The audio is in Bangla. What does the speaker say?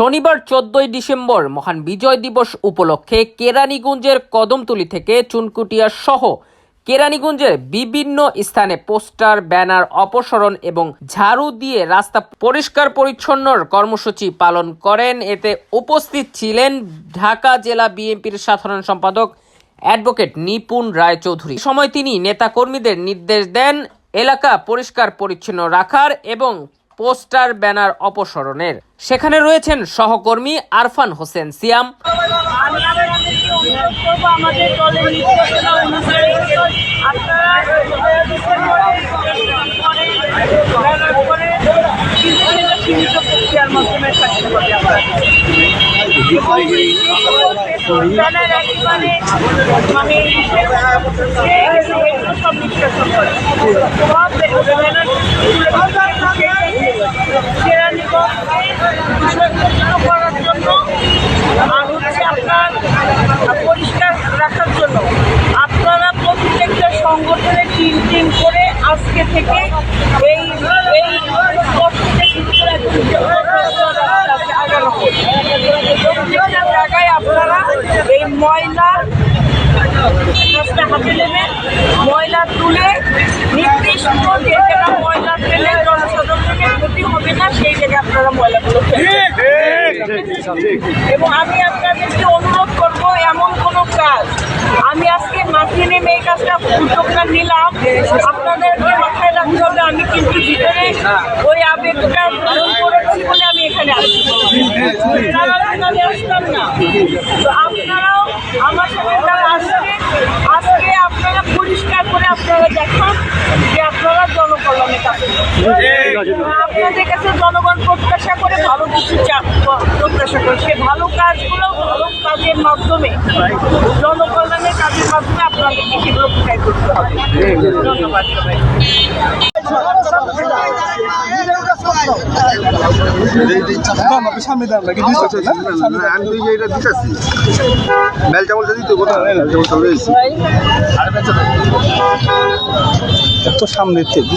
শনিবার চোদ্দই ডিসেম্বর মহান বিজয় দিবস উপলক্ষে কেরানীগঞ্জের কদমতলি থেকে চুনকুটিয়া সহ কেরানীগঞ্জের বিভিন্ন স্থানে পোস্টার, ব্যানার, অপসারণ এবং ঝাড়ু দিয়ে রাস্তা পরিষ্কার পরিচ্ছন্নর কর্মসূচি পালন করেন। এতে উপস্থিত ছিলেন ঢাকা জেলা বিএনপির সাধারণ সম্পাদক অ্যাডভোকেট নিপুণ রায়চৌধুরী। সময় তিনি নেতাকর্মীদের নির্দেশ দেন এলাকা পরিষ্কার পরিচ্ছন্ন রাখার এবং পোস্টার ব্যানার অপসারণের। সেখানে রয়েছেন সহকর্মী আরফান হোসেন সিয়াম। আমি আপনাদেরকে অনুরোধ করব আমাদের দলের নির্দেশনা অনুসারে আপনারা ব্যানার করে কিন্তু সেটা সীমিত প্রক্রিয়ার মাধ্যমে থাকতে হবে আপনাদের ব্যানার একেবারে মানে এগুলো সব নিষ্কাশন করে সব ব্যানার কেরানীগঞ্জকে করার জন্য আর হচ্ছে আপনার পরিষ্কার রাখার জন্য আপনারা প্রত্যেকটা সংগঠনের টিম টিম করে আজকে থেকে এই এই জায়গায় আপনারা এই ময়লা হাতে নেবেন ময়লা তুলে নির্দিষ্ট যে জায়গা ময়লা ফেলে জনসাধারণের ক্ষতি হবে না সেই জায়গায় আপনারা ময়লাগুলো এবং আমি আপনাদেরকে অনুরোধ করব এমন কোনো কাজ আমি আজকে উদ্যোগটা নিলাম। আপনাদেরকে মাথায় রাখতে হবে আমি কিন্তু ভিতরে ওই আবেগটা পূরণ করেছি বলে আমি এখানে আসছি। আসতাম না। তো আপনারাও আমার সাথে যারা আসবে আজকে আপনারা পরিষ্কার করে আপনারা দেখান যে আপনারা জনকল্যাণে করছেন। আপনাদের কাছে জনগণ প্রত্যাশা করে ভালো কিছু চা- প্রত্যাশা করে সে ভালো কাজগুলো ভালো কাজের মাধ্যমে জনকল্যাণের মাধ্যমে আপনাদেরকে সেগুলো প্রচার করতে হবে। ধন্যবাদ তো এত সামনে থেকে